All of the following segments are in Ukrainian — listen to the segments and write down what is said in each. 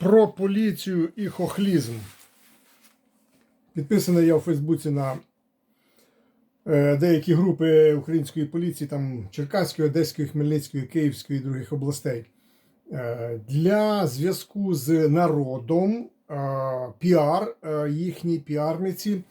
про поліцію і хохлізм. Підписаний я у Фейсбуці на е, деякі групи української поліції, там Черкаської, Одеської, Хмельницької, Київської і других областей. Е, для зв'язку з народом е, піар, їхні піарниці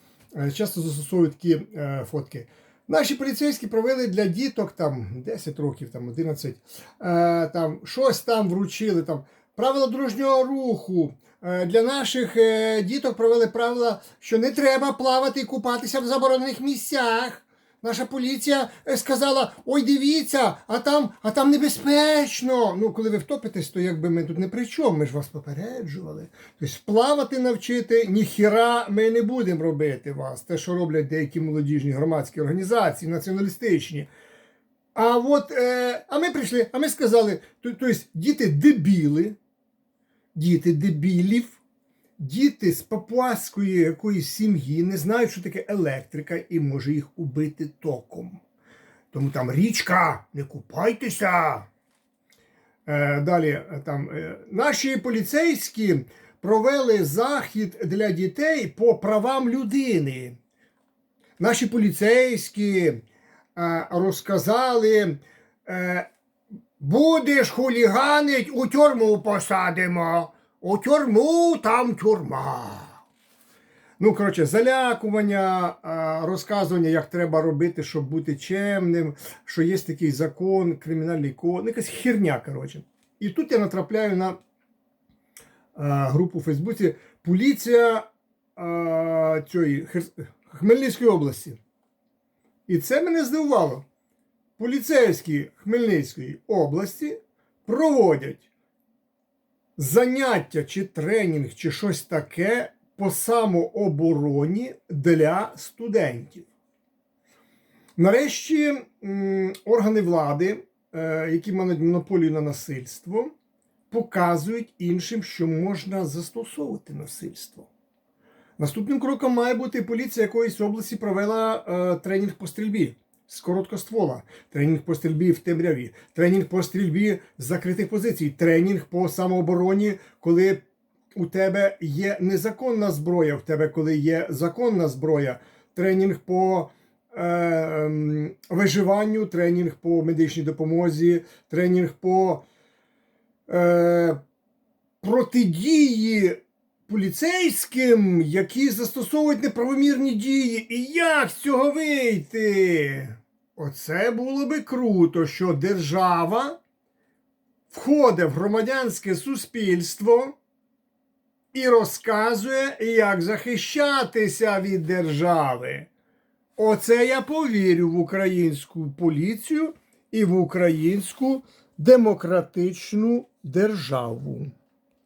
часто застосовують такі фотки. Наші поліцейські провели для діток там 10 років, там 11, е, там щось там вручили. Там правила дорожнього руху. Е, Для наших е, діток провели правила, що не треба плавати і купатися в заборонених місцях. Наша поліція е, сказала: ой, дивіться, а там, а там небезпечно. Ну, коли ви втопитесь, то якби ми тут не при чому, ми ж вас попереджували. Тобто плавати навчити ніхіра ми не будемо робити вас. Те, що роблять деякі молодіжні громадські організації, націоналістичні. А от е, а ми прийшли, а ми сказали: тобто діти дебіли, діти дебілів, діти з папуаської якоїсь сім'ї не знають, що таке електрика, і може їх убити током. Тому там річка, не купайтеся. Е, далі е, там е, наші поліцейські провели захід для дітей по правам людини. Наші поліцейські розказали, будеш хуліганить, у тюрму посадимо. У тюрму там тюрма. Ну, коротше, залякування, розказування, як треба робити, щоб бути чемним, що є такий закон, кримінальний код, ну, якась херня, коротше. І тут я натрапляю на групу у Фейсбуці Поліція цієї Хмельницької області. І це мене здивувало. Поліцейські Хмельницької області проводять заняття чи тренінг, чи щось таке по самообороні для студентів. Нарешті органи влади, е, які мають монополію на насильство, показують іншим, що можна застосовувати насильство. Наступним кроком має бути поліція якоїсь області провела е, тренінг по стрільбі з короткоствола, тренінг по стрільбі в темряві, тренінг по стрільбі з закритих позицій, тренінг по самообороні, коли у тебе є незаконна зброя, в тебе коли є законна зброя, тренінг по е, ем, виживанню, тренінг по медичній допомозі, тренінг по е, протидії поліцейським, які застосовують неправомірні дії. І як з цього вийти? Оце було би круто, що держава входить в громадянське суспільство і розказує, як захищатися від держави. Оце я повірю в українську поліцію і в українську демократичну державу.